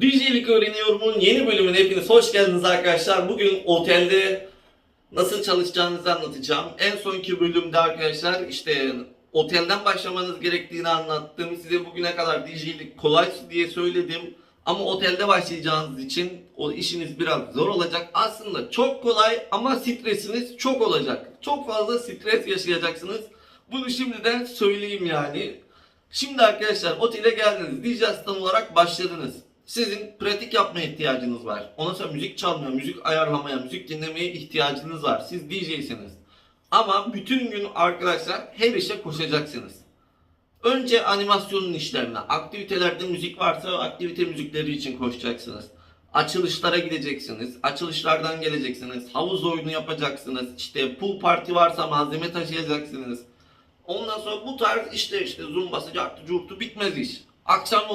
DJ'lik öğreniyorumun yeni bölümüne hepiniz hoş geldiniz arkadaşlar. Bugün otelde nasıl çalışacağınızı anlatacağım. En sonki bölümde arkadaşlar işte otelden başlamanız gerektiğini anlattım. Size bugüne kadar DJ'lik kolay diye söyledim. Ama otelde başlayacağınız için o işiniz biraz zor olacak. Aslında çok kolay ama stresiniz çok olacak. Çok fazla stres yaşayacaksınız. Bunu şimdiden söyleyeyim yani. Şimdi arkadaşlar otele geldiniz. DJ asistan olarak başladınız. Sizin pratik yapmaya ihtiyacınız var. Ondan sonra müzik çalmaya, müzik ayarlamaya, müzik dinlemeye ihtiyacınız var. Siz DJ'siniz. Ama bütün gün arkadaşlar her işe koşacaksınız. Önce animasyonun işlerine, aktivitelerde müzik varsa aktivite müzikleri için koşacaksınız. Açılışlara gideceksiniz, açılışlardan geleceksiniz, havuz oyunu yapacaksınız, işte pool parti varsa malzeme taşıyacaksınız. Ondan sonra bu tarz işte işte zumba sıcaktı curtu bitmez iş. Akşam olacak.